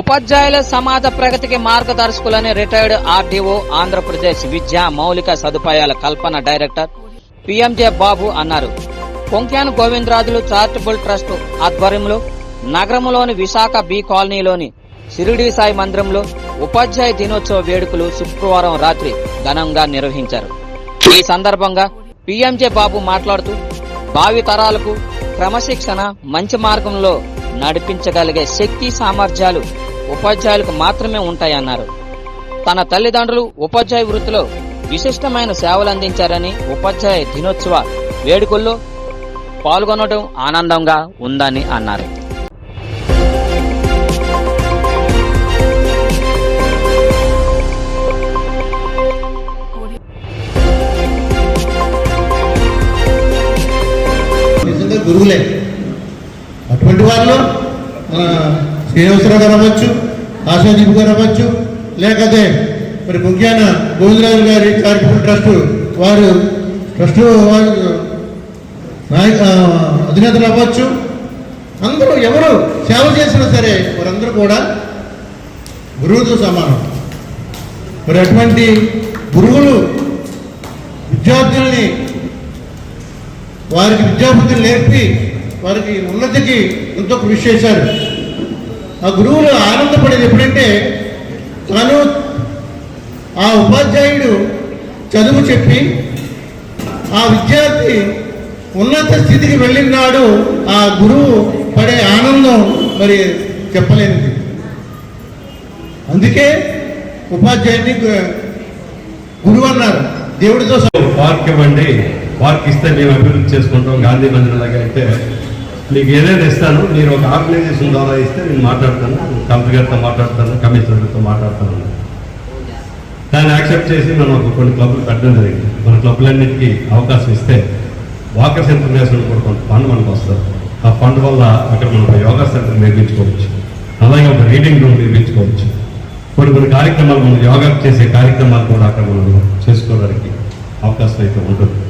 ఉపాధ్యాయుల సమాజ ప్రగతికి మార్గదర్శకులని రిటైర్డ్ ఆర్డీఓ ఆంధ్రప్రదేశ్ విద్యా మౌలిక సదుపాయాల కల్పన డైరెక్టర్ పిఎంజే బాబు అన్నారు. కొంక్యాన్ గోవిందరాజులు చారిటబుల్ ట్రస్ట్ ఆధ్వర్యంలో నగరంలోని విశాఖ బి కాలనీలోని షిరిడి సాయి మందిరంలో ఉపాధ్యాయ దినోత్సవ వేడుకలు శుక్రవారం రాత్రి ఘనంగా నిర్వహించారు. ఈ సందర్భంగా పిఎంజే బాబు మాట్లాడుతూ భావి తరాలకు క్రమశిక్షణ మంచి మార్గంలో నడిపించగలిగే శక్తి సామర్థ్యాలు ఉపాధ్యాయులకు మాత్రమే ఉంటాయన్నారు. తన తల్లిదండ్రులు ఉపాధ్యాయ వృత్తిలో విశిష్టమైన సేవలు అందించారని ఉపాధ్యాయ దినోత్సవ వేడుకల్లో పాల్గొనడం ఆనందంగా ఉందని అన్నారు. గురువులే. అటువంటి వాళ్ళు మన శ్రీనివాసరావు గారు అవ్వచ్చు? ఆశాదీప్ గారు అవ్వచ్చు? లేకపోతే మరి ముఖ్యాన గోవిందరాజు గారి చారిటబుల్ ట్రస్ట్ వారు ట్రస్ట్ వారు నాయక అధినేతలు అవ్వచ్చు? అందరూ ఎవరు సేవ చేసినా సరే వారందరూ కూడా గురువుతో సమానం. మరి అటువంటి గురువులు విద్యార్థుల్ని వారికి విద్యాబుద్ధిని నేర్పి వారికి ఉన్నతికి ఎంతో కృషి చేశారు. ఆ గురువులు ఆనందపడేది ఎప్పుడంటే తను ఆ ఉపాధ్యాయుడు చదువు చెప్పి ఆ విద్యార్థి ఉన్నత స్థితికి వెళ్ళినాడు ఆ గురువు పడే ఆనందం మరి చెప్పలేనిది. అందుకే ఉపాధ్యాయుని గురువు అన్నారు. దేవుడితో పార్క్ ఇవ్వండి పార్క్ ఇస్తే మేము అభివృద్ధి చేసుకుంటాం గాంధీ మందిరం లాగా అయితే. మీకు ఏదైనా ఇస్తాను? మీరు ఒక ఆర్గనైజేషన్ ద్వారా ఇస్తే నేను మాట్లాడతాను. కలెక్టర్ గారితో మాట్లాడతాను కమిషనర్తో మాట్లాడతాను. దాన్ని యాక్సెప్ట్ చేసి మనం ఒక కొన్ని క్లబ్లు పెట్టడం జరిగింది. మన క్లబ్లన్నింటికి అవకాశం ఇస్తే వాకర్స్ ఇంటర్నేషనల్ కూడా కొంత ఫండ్ మనకు వస్తారు ఆ ఫండ్ వల్ల అక్కడ మనం ఒక యోగా సెంటర్ నిర్మించుకోవచ్చు. అలాగే ఒక రీడింగ్ రూమ్ నిర్మించుకోవచ్చు. కొన్ని కొన్ని కార్యక్రమాలు మనం యోగా చేసే కార్యక్రమాలు కూడా అక్కడ మనం చేసుకోవడానికి అవకాశం అయితే ఉంటుంది.